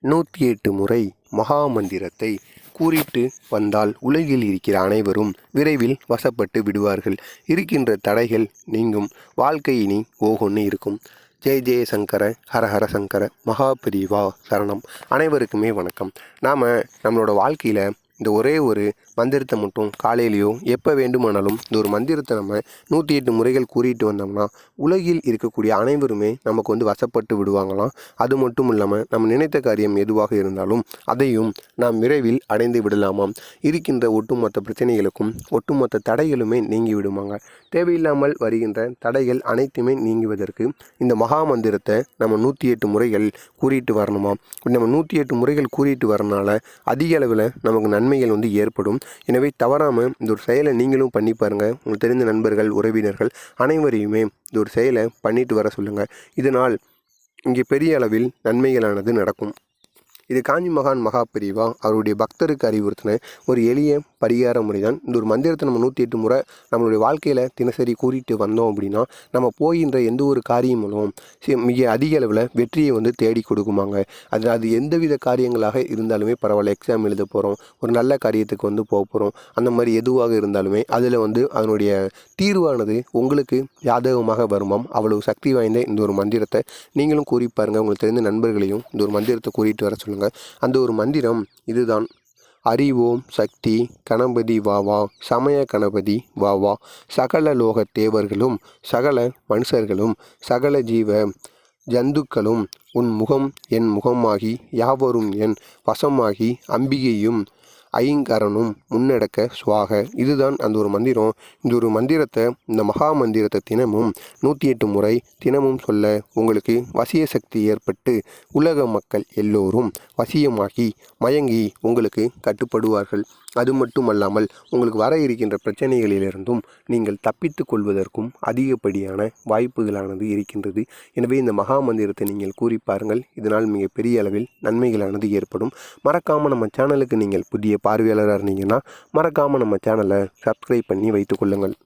நூற்றி எட்டு முறை மகா மந்திரத்தை கூறிட்டு வந்தால் உலகில் இருக்கிற அனைவரும் விரைவில் வசப்பட்டு விடுவார்கள். இருக்கின்ற தடைகள் நீங்கும். வாழ்க்கையினி ஓகொன்று இருக்கும். ஜெய ஜெய சங்கர ஹரஹர சங்கர மகாபிரிவா சரணம். அனைவருக்குமே வணக்கம். நாம் நம்மளோட வாழ்க்கையில் இந்த ஒரே ஒரு மந்திரத்தை மட்டும் காலையிலையோ எப்போ வேண்டுமானாலும் இந்த ஒரு மந்திரத்தை நம்ம நூற்றி எட்டு முறைகள் கூறிட்டு வந்தோம்னா உலகில் இருக்கக்கூடிய அனைவருமே நமக்கு வந்து வசப்பட்டு விடுவாங்களாம். அது மட்டும் இல்லாமல் நம்ம நினைத்த காரியம் எதுவாக இருந்தாலும் அதையும் நாம் விரைவில் அடைந்து விடலாமாம். இருக்கின்ற ஒட்டுமொத்த பிரச்சனைகளுக்கும் ஒட்டுமொத்த தடைகளுமே நீங்கி விடுமாங்க. தேவையில்லாமல் வருகின்ற தடைகள் அனைத்துமே நீங்குவதற்கு இந்த மகா மந்திரத்தை நம்ம நூற்றி எட்டு முறைகள் கூறிட்டு வரணுமா நம்ம நூற்றி எட்டு முறைகள் கூறிட்டு வரனால அதிக அளவில் நமக்கு நன்மைகள் வந்து ஏற்படும். எனவே தவறாமல் இந்த ஒரு செயலை நீங்களும் பண்ணி பாருங்கள் உங்களுக்கு தெரிந்த நண்பர்கள் உறவினர்கள் அனைவரையுமே இந்த ஒரு செயலை பண்ணிட்டு வர சொல்லுங்கள் இதனால் இங்கே பெரிய அளவில் நன்மைகளானது நடக்கும். இது காஞ்சி மகான் மகாபிரிவா அவருடைய பக்தருக்கு அறிவுறுத்தின ஒரு எளிய பரிகார முறை தான் இந்த ஒரு மந்திரத்தை நம்ம நூற்றி எட்டு முறை நம்மளுடைய வாழ்க்கையில் தினசரி கூறிட்டு வந்தோம் அப்படின்னா நம்ம போகின்ற எந்த ஒரு காரியங்களும் மிக அதிக அளவில் வெற்றியை வந்து தேடி கொடுக்குமாங்க. அது அது எந்தவித காரியங்களாக இருந்தாலுமே பரவாயில்ல எக்ஸாம் எழுத போகிறோம் ஒரு நல்ல காரியத்துக்கு வந்து போக போகிறோம் அந்த மாதிரி எதுவாக இருந்தாலுமே அதில் வந்து அதனுடைய தீர்வானது உங்களுக்கு யாதகமாக வருமாம் அவ்வளவு சக்தி வாய்ந்த இந்த ஒரு மந்திரத்தை நீங்களும் கூறி பாருங்கள் உங்களுக்கு தெரிந்த நண்பர்களையும் இந்த ஒரு மந்திரத்தை கூறிட்டு வர சொல்லுங்கள் அந்த ஒரு மந்திரம் இதுதான். அறிவோம் சக்தி கணபதி வாவா சமய கணபதி வாவா சகல லோக தேவர்களும் சகல மனுஷர்களும் சகல ஜீவ ஜந்துக்களும் உன் முகம் என் முகமாகி யாவரும் என் வசமாகி அம்பிகையும் ஐங்காரனும் முன்னெடுக்க சுவாக. இதுதான் அந்த ஒரு மந்திரம். இந்த ஒரு மந்திரத்தை இந்த மகா மந்திரத்தை தினமும் நூற்றி எட்டு முறை தினமும் சொல்ல உங்களுக்கு வசிய சக்தி ஏற்பட்டு உலக மக்கள் எல்லோரும் வசியமாகி மயங்கி உங்களுக்கு கட்டுப்படுவார்கள். அது மட்டுமல்லாமல் உங்களுக்கு வர இருக்கின்ற பிரச்சனைகளிலிருந்தும் நீங்கள் தப்பித்து கொள்வதற்கும் அதிகப்படியான வாய்ப்புகளானது இருக்கின்றது. எனவே இந்த மகா மந்திரத்தை நீங்கள் கூறி பாருங்கள். இதனால் மிகப்பெரிய அளவில் நன்மைகளானது ஏற்படும். மறக்காமல் நம்ம சேனலுக்கு நீங்கள் புதிய பார்வையாளராக இருந்தீங்கன்னா மறக்காமல் நம்ம சேனலை சப்ஸ்கிரைப் பண்ணி வைத்துக்கொள்ளுங்கள்